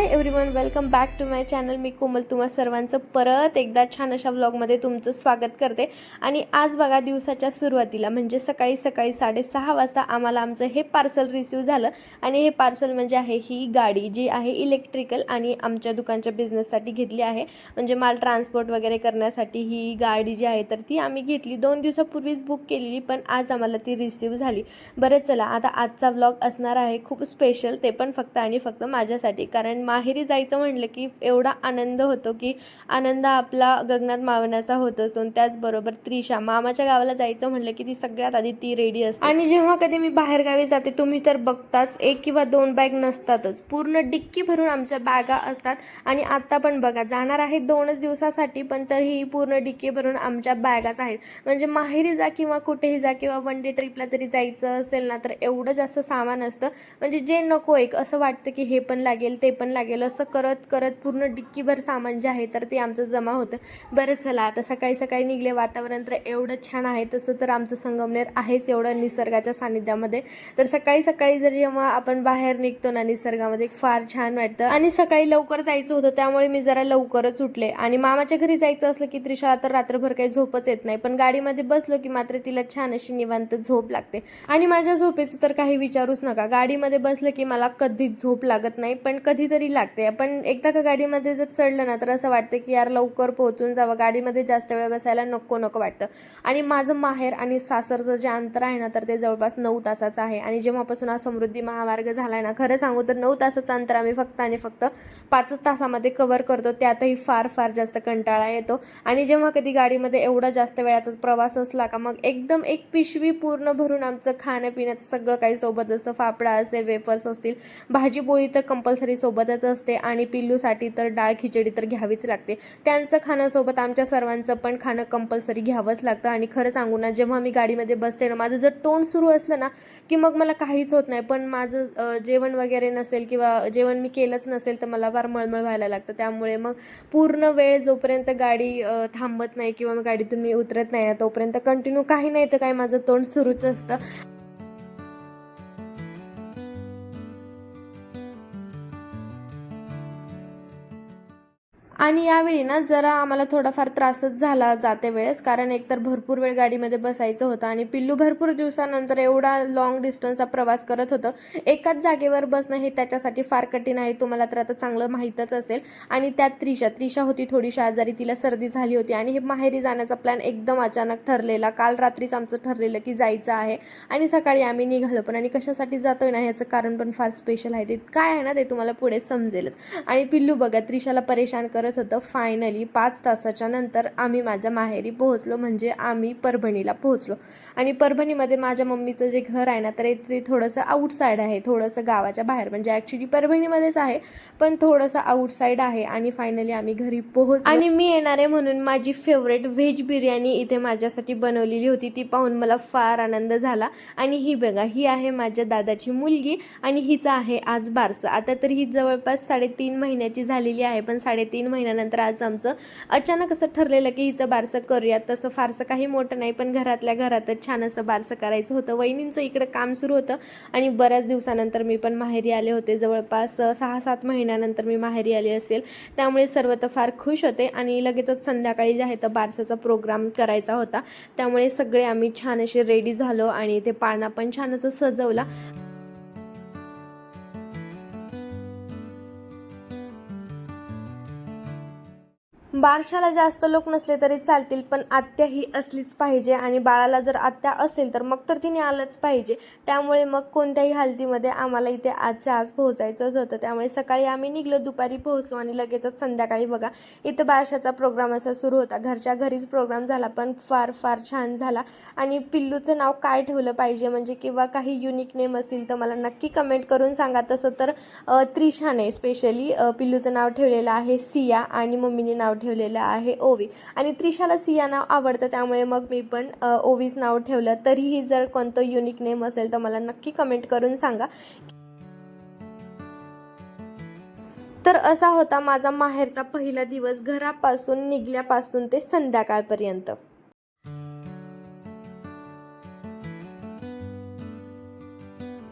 Hi everyone welcome back to my channel मी कोमल तुम्हा सर्वांचं परत एकदा छान अशा व्लॉगमध्ये तुमचं स्वागत करते. आणि आज बघा दिवसाच्या सुरुवातीला म्हणजे सकाळी सकाळी साडेसहा वाजता आम्हाला आमचं हे पार्सल रिसीव झालं. आणि हे पार्सल म्हणजे आहे ही गाडी जी आहे इलेक्ट्रिकल आणि आमच्या दुकानच्या बिझनेससाठी घेतली आहे. म्हणजे माल ट्रान्सपोर्ट वगैरे करण्यासाठी ही गाडी जी आहे तर ती आम्ही घेतली. दोन दिवसापूर्वीच बुक केलेली पण आज आम्हाला ती रिसीव झाली. बरं चला आता आजचा व्लॉग असणार आहे खूप स्पेशल ते पण फक्त आणि फक्त माझ्यासाठी. कारण माहेरी जायचं म्हणलं की एवढा आनंद होतो की आनंद आपला गगनात मावण्याचा होत असतो. आणि त्याचबरोबर त्रिशा मामाच्या गावाला जायचं म्हणलं की ती सगळ्यात आधी ती रेडी असते. आणि जेव्हा कधी मी बाहेरगावी जाते तुम्ही तर बघताच एक किंवा दोन बॅग नसतातच. पूर्ण डिक्की भरून आमच्या बॅगा असतात. आणि आत्ता पण बघा जाणार आहे दोनच दिवसासाठी पण तरीही पूर्ण डिक्की भरून आमच्या बॅगाच आहेत. म्हणजे माहेरी जा किंवा कुठेही जा किंवा वन डे ट्रिपला जरी जायचं असेल ना तर एवढं जास्त सामान असतं. म्हणजे जे नको एक असं वाटतं की हे पण लागेल ते पण लागेल असं करत करत पूर्ण डिक्कीभर सामान जे आहे तर ते आमचं जमा होतं. बरं चला आता सकाळी सकाळी निघले. वातावरण तर एवढं छान आहे तसं तर आमचं संगमनेर आहेच एवढं निसर्गाच्या सानिध्यामध्ये तर सकाळी सकाळी जर जेव्हा आपण बाहेर निघतो ना निसर्गामध्ये फार छान वाटतं. आणि सकाळी लवकर जायचं होतं त्यामुळे मी जरा लवकरच उठले. आणि मामाच्या घरी जायचं असलं की त्रिशाला तर रात्रभर काही झोपच येत नाही. पण गाडीमध्ये बसलो की मात्र तिला छान अशी निवांत झोप लागते. आणि माझ्या झोपेचं तर काही विचारूच नका. गाडीमध्ये बसलं की मला कधीच झोप लागत नाही. पण कधीतरी लागते. पण एकदा का गाडीमध्ये जर चढलं ना तर असं वाटतं की यार लवकर पोहोचून जावं. गाडीमध्ये जास्त वेळ बसायला नको नको वाटतं. आणि माझं माहेर आणि सासरचं जे अंतर आहे ना तर ते जवळपास नऊ तासाचं आहे. आणि जेव्हापासून हा समृद्धी महामार्ग झाला आहे ना खरं सांगू तर नऊ तासाचं अंतर आम्ही फक्त आणि फक्त पाचच तासामध्ये कव्हर करतो. त्यातही फार फार जास्त कंटाळा येतो. आणि जेव्हा कधी गाडीमध्ये एवढा जास्त वेळाचा प्रवास असला का मग एकदम एक पिशवी पूर्ण भरून आमचं खाणं पिण्याचं सगळं काही सोबत असतं फाफडा असेल वेफर्स असतील भाजी पोळी तर कंपल्सरी सोबतच असते आणि पिल्लूसाठी तर डाळ खिचडी तर घ्यावीच लागते. त्यांचं खाण्यासोबत आमच्या सर्वांचं पण खाणं कंपल्सरी घ्यावंच लागतं. आणि खरं सांगू ना जेव्हा मी गाडीमध्ये बसते ना माझं जर तोंड सुरू असलं ना की मग मला काहीच होत नाही. पण माझं जेवण वगैरे नसेल किंवा जेवण मी केलंच नसेल तर मला फार मळमळ व्हायला लागतं. त्यामुळे मग पूर्ण वेळ जोपर्यंत गाडी थांबत नाही किंवा मग गाडीतून मी उतरत नाही ना तोपर्यंत कंटिन्यू काही नाही तर काही माझं तोंड सुरूच असतं. आणि यावेळी ना जरा आम्हाला थोडाफार त्रासच झाला जाते वेळेस कारण एकतर भरपूर वेळ गाडीमध्ये बसायचं होतं आणि पिल्लू भरपूर दिवसानंतर एवढा लॉंग डिस्टन्सचा प्रवास करत होतं. एकाच जागेवर बसणं हे त्याच्यासाठी फार कठीण आहे तुम्हाला तर आता चांगलं माहीतच असेल. आणि त्यात त्रिशा त्रिशा होती थोडीशी आजारी तिला सर्दी झाली होती आणि हे माहेरी जाण्याचा प्लॅन एकदम अचानक ठरलेला. काल रात्रीच आमचं ठरलेलं की जायचं आहे आणि सकाळी आम्ही निघालो पण आणि कशासाठी जातोय ना ह्याचं कारण पण फार स्पेशल आहे. ते काय आहे ना ते तुम्हाला पुढे समजेलच. आणि पिल्लू बघा त्रिशाला परेशान करत होतं फायनली पाच तासाच्या नंतर आम्ही माझ्या माहेरी पोहोचलो म्हणजे आम्ही परभणीला पोहोचलो. आणि परभणीमध्ये माझ्या मम्मीचं जे घर आहे ना तर ते थोडंसं आउटसाईड आहे थोडंसं गावाच्या बाहेर. म्हणजे ॲक्च्युली परभणीमध्येच आहे पण थोडंसं आउटसाईड आहे आणि फायनली आम्ही घरी पोहोच आणि मी येणार आहे म्हणून माझी फेवरेट व्हेज बिर्याणी इथे माझ्यासाठी बनवलेली होती. ती पाहून मला फार आनंद झाला. आणि ही बघा ही आहे माझ्या दादाची मुलगी आणि हिचं आहे आज बारसं. आता तर ही जवळपास साडेतीन महिन्याची झालेली आहे पण साडेतीन महिन्यानंतर आज आमचं अचानक असं ठरलेलं की हिचं बारसं करूयात. तसं फारसं काही मोठं नाही पण घरातल्या घरातच छान असं बारसं करायचं होतं. वहिनींचं इकडं काम सुरू होतं आणि बऱ्याच दिवसानंतर मी पण माहेरी आले होते. जवळपास सहा सात महिन्यानंतर मी माहेरी आली असेल. त्यामुळे सर्व तर फार खुश होते आणि लगेचच संध्याकाळी जे आहे तर बारसाचा प्रोग्राम करायचा होता. त्यामुळे सगळे आम्ही छान असे रेडी झालो आणि ते पाळणा पण छान असं सजवला. बारशाला जास्त लोक नसले तरी चालतील पण आत्या ही असलीच पाहिजे आणि बाळाला जर आत्या असेल तर मग तर तिने आलंच पाहिजे. त्यामुळे मग कोणत्याही हालतीमध्ये आम्हाला इथे आजच्या आज पोहोचायचंच होतं. त्यामुळे सकाळी आम्ही निघलो दुपारी पोहोचलो आणि लगेचच संध्याकाळी बघा इथं बारशाचा प्रोग्राम असा सुरू होता. घरच्या घरीच प्रोग्राम झाला पण फार फार छान झाला. आणि पिल्लूचं नाव काय ठेवलं पाहिजे? म्हणजे किंवा काही युनिक नेम असतील तर मला नक्की कमेंट करून सांगा. तसं तर त्रिशाने स्पेशली पिल्लूचं नाव ठेवलेलं आहे सिया आणि मम्मीने नाव ठेवलेलं आहे ओवी. आणि त्रिशाला सिया नाव आवडतं त्यामुळे मग मी पण अ, ओवीच नाव ठेवलं. तरीही जर कोणतं युनिक नेम असेल तर मला नक्की कमेंट करून सांगा. तर असा होता माझा माहेरचा पहिला दिवस घरापासून निघल्यापासून ते संध्याकाळपर्यंत.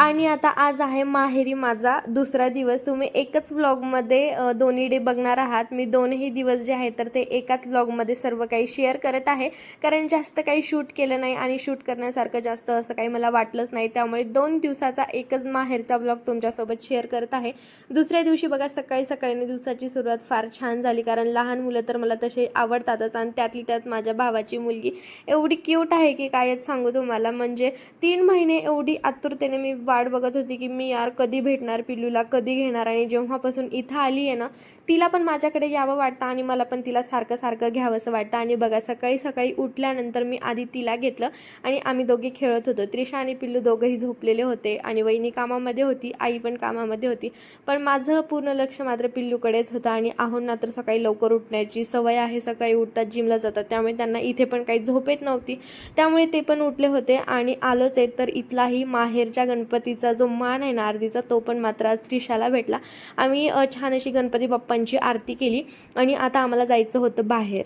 आणि आता आज आहे माहेरी माझा दुसरा दिवस. तुम्ही एकच व्लॉगमध्ये दोन्ही डे बघणार आहात. मी दोनही दिवस जे आहेत तर ते एकाच व्लॉगमध्ये सर्व काही शेअर करत आहे. कारण जास्त काही शूट केलं नाही आणि शूट करण्यासारखं जास्त असं काही मला वाटलंच नाही. त्यामुळे दोन दिवसाचा एकच माहेरचा व्लॉग तुमच्यासोबत शेअर करत आहे. दुसऱ्या दिवशी बघा सकाळी सकाळीने दिवसाची सुरुवात फार छान झाली. कारण लहान मुलं तर मला तसे आवडतातच. आणि त्यातली त्यात माझ्या भावाची मुलगी एवढी क्यूट आहे की कायच सांगू तुम्हाला. म्हणजे तीन महिने एवढी आतुरतेने मी वाट बघत होती की मी यार कधी भेटणार पिल्लूला कधी घेणार? आणि जेव्हापासून इथं आली आहे ना तिला पण माझ्याकडे यावं वाटतं आणि मला पण तिला सारखं सारखं घ्यावंसं वाटतं. आणि बघा सकाळी सकाळी उठल्यानंतर मी आधी तिला घेतलं आणि आम्ही दोघे खेळत होतो. त्रिशा आणि पिल्लू दोघंही झोपलेले होते आणि वहिनी कामामध्ये होती आई पण कामामध्ये होती. पण माझं पूर्ण लक्ष मात्र पिल्लूकडेच होतं आणि आहोंना तर सकाळी लवकर उठण्याची सवय आहे. सकाळी उठतात जिमला जातात. त्यामुळे त्यांना इथे पण काही झोप येत नव्हती. त्यामुळे ते पण उठले होते आणि आलोच आहेत तर इथलाही माहेरच्या गणपती गणपतीचा जो मान आहे ना आरतीचा तो पण मात्र आज त्रिशाला भेटला. आम्ही छान अशी गणपती बाप्पांची आरती केली आणि आता आम्हाला जायचं होतं बाहेर.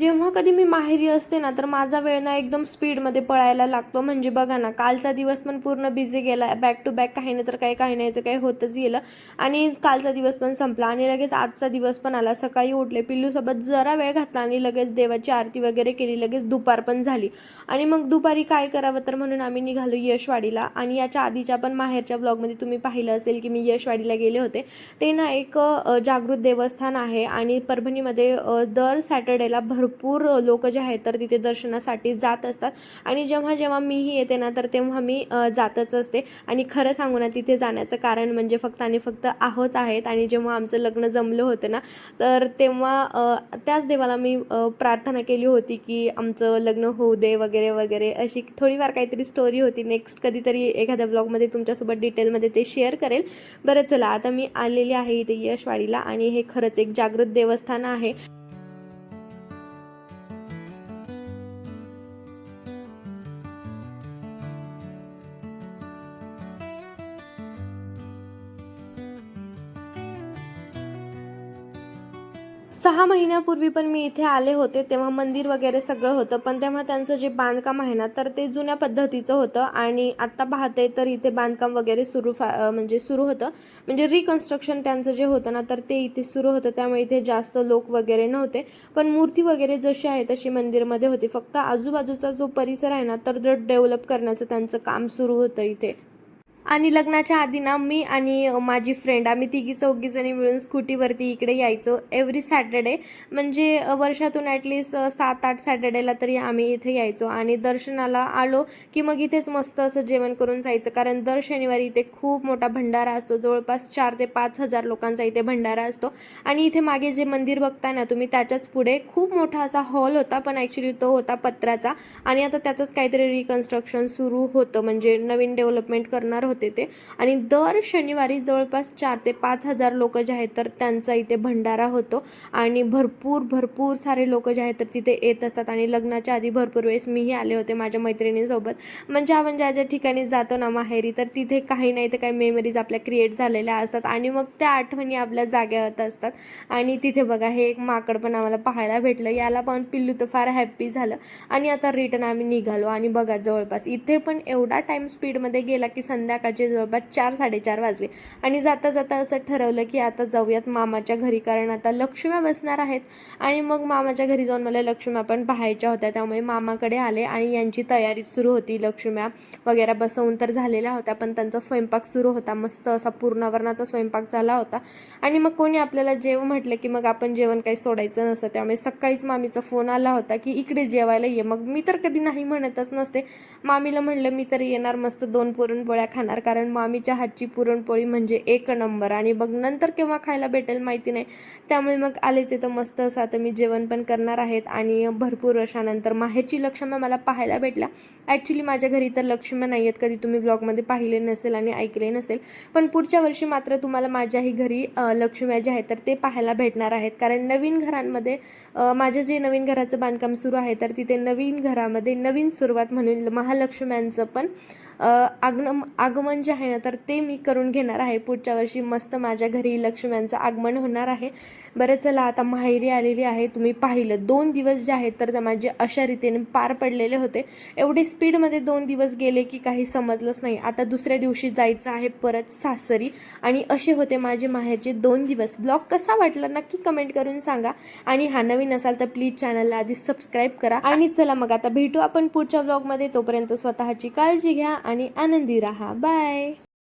जेव्हा कधी मी माहेरी असते ना तर माझा वेळ ना एकदम स्पीडमध्ये पळायला लागतो. म्हणजे बघा ना कालचा दिवस पण पूर्ण बिझी गेला. बॅक टू बॅक काही नाही तर काही काही नाही तर काही होतच गेलं. आणि कालचा दिवस पण संपला आणि लगेच आजचा दिवस पण आला. सकाळी उठले पिल्लूसोबत जरा वेळ घातला आणि लगेच देवाची आरती वगैरे केली. लगेच दुपार पण झाली. आणि मग दुपारी काय करावं तर म्हणून आम्ही निघालो यशवाडीला. आणि याच्या आधीच्या पण माहेरच्या ब्लॉगमध्ये तुम्ही पाहिलं असेल की मी यशवाडीला गेले होते. ते ना एक जागृत देवस्थान आहे. आणि परभणीमध्ये दर सॅटर्डेला भरपूर भरपूर लोक जे आहेत तर तिथे दर्शनासाठी जात असतात. आणि जेव्हा जेव्हा मीही येते ना तर तेव्हा मी जातच असते. आणि खरं सांगू ना तिथे जाण्याचं कारण म्हणजे फक्त आणि फक्त आहोच आहेत. आणि जेव्हा आमचं लग्न जमलं होतं ना तर तेव्हा त्याच देवाला मी प्रार्थना केली होती की आमचं लग्न होऊ दे वगैरे वगैरे अशी थोडीफार काहीतरी स्टोरी होती. नेक्स्ट कधीतरी एखाद्या ब्लॉगमध्ये तुमच्यासोबत डिटेलमध्ये ते शेअर करेल. बरं चला. आता मी आलेली आहे इथे यशवाडीला आणि हे खरंच एक जागृत देवस्थान आहे. सहा महिन्यापूर्वी पण मी इथे आले होते तेव्हा मंदिर वगैरे सगळं होतं पण तेव्हा त्यांचं जे बांधकाम आहे ना तर ते जुन्या पद्धतीचं होतं आणि आत्ता पाहते तर इथे बांधकाम वगैरे सुरू फा म्हणजे सुरू होतं. म्हणजे रिकन्स्ट्रक्शन त्यांचं जे होतं ना तर ते इथे सुरू होतं. त्यामुळे इथे जास्त लोक वगैरे नव्हते. पण मूर्ती वगैरे जशी आहे तशी मंदिरमध्ये होती. फक्त आजूबाजूचा जो परिसर आहे ना तर तो डेव्हलप करण्याचं त्यांचं काम सुरू होतं इथे. आणि लग्नाच्या आधी ना मी आणि माझी फ्रेंड आम्ही तिघी चौघी जणी मिळून स्कूटीवरती इकडे यायचो एव्हरी सॅटर्डे म्हणजे वर्षातून ॲटलिस्ट सात आठ सॅटर्डेला तरी आम्ही इथे यायचो आणि दर्शनाला आलो की मग इथेच मस्त असं जेवण करून जायचं. कारण दर शनिवारी इथे खूप मोठा भंडारा असतो. जवळपास चार ते पाच हजार लोकांचा इथे भंडारा असतो. आणि इथे मागे जे मंदिर बघताय ना तुम्ही त्याच्याच पुढे खूप मोठा असा हॉल होता. पण ॲक्च्युली तो होता पत्राचा. आणि आता त्याचंच काहीतरी रिकन्स्ट्रक्शन सुरू होतं. म्हणजे नवीन डेव्हलपमेंट करणार होतं. ते. आणि दर शनिवारी जवळपास चार ते पाच हजार लोक जे आहेत तर त्यांचा इथे भंडारा होतो. आणि भरपूर भरपूर सारे लोक जे आहेत तर तिथे येत असतात. आणि लग्नाच्या आधी भरपूर वेळेस मीही आले होते माझ्या मैत्रिणीसोबत. म्हणजे आपण ज्या ज्या ठिकाणी जातो ना माहेरी तर तिथे काही नाही तर काही मेमरीज आपल्या क्रिएट झालेल्या असतात. आणि मग त्या आठवणी आपल्या जाग्या होत असतात. आणि तिथे बघा हे एक माकड पण आम्हाला पाहायला भेटलं. याला पण पिल्लू तर फार हॅप्पी झालं. आणि आता रिटर्न आम्ही निघालो. आणि बघा जवळपास इथे पण एवढा टाईम स्पीडमध्ये गेला की संध्याकाळी संध्याकाळचे जवळपास चार साडेचार वाजले. आणि जाता जाता असं ठरवलं की आता जाऊयात मामाच्या घरी कारण आता लक्ष्म्या बसणार आहेत. आणि मग मामाच्या घरी जाऊन मला लक्ष्म्या पण पाहायच्या होत्या. त्यामुळे मामाकडे आले आणि यांची तयारी सुरू होती. लक्ष्म्या वगैरे बसवून तर झालेल्या होत्या पण त्यांचा स्वयंपाक सुरू होता. मस्त असा पूर्णावरणाचा स्वयंपाक झाला होता. आणि मग कोणी आपल्याला जेव म्हटलं की मग आपण जेवण काही सोडायचं नसतं. त्यामुळे सकाळीच मामीचा फोन आला होता की इकडे जेवायला ये. मग मी तर कधी नाही म्हणतच नसते. मामीला म्हणलं मी तर येणार मस्त दोन पुरणपोळ्या खाणार. कारण मामीच्या हातची पुरणपोळी म्हणजे एक नंबर. आणि मग नंतर केव्हा खायला भेटेल माहिती नाही. त्यामुळे मग आलेच तर मस्त असं. आता मी जेवण पण करणार आहेत. आणि भरपूर वर्षानंतर माहेरची लक्ष्म्या मला पाहायला भेटल्या. ॲक्च्युली माझ्या घरी तर लक्ष्म्या नाही आहेत. कधी तुम्ही ब्लॉगमध्ये पाहिले नसेल आणि ऐकले नसेल. पण पुढच्या वर्षी मात्र तुम्हाला माझ्याही घरी लक्ष्म्या ज्या आहेत तर ते पाहायला भेटणार आहेत. कारण नवीन घरांमध्ये माझ्या जे नवीन घराचं बांधकाम सुरू आहे तर तिथे नवीन घरामध्ये नवीन सुरुवात म्हणून महालक्ष्म्यांचं पण अ, आगमन जे आहे ना तर ते मी करून घेणार आहे. पुढच्या वर्षी मस्त माझ्या घरी लक्ष्म्यांचं आगमन होणार आहे. बरं चला आता माहेरी आलेली आहे. तुम्ही पाहिलं दोन दिवस जे आहेत तर ते माझे अशा रीतीने पार पडलेले होते. एवढे स्पीडमध्ये दोन दिवस गेले की काही समजलंच नाही. आता दुसऱ्या दिवशी जायचं आहे परत सासरी. आणि असे होते माझे माहेरचे दोन दिवस. ब्लॉग कसा वाटला नक्की कमेंट करून सांगा. आणि हा नवीन असाल तर प्लीज चॅनलला आधी सबस्क्राईब करा. आणि चला मग आता भेटू आपण पुढच्या ब्लॉगमध्ये. तोपर्यंत स्वतःची काळजी घ्या. आणि आनंदी राहा. बाय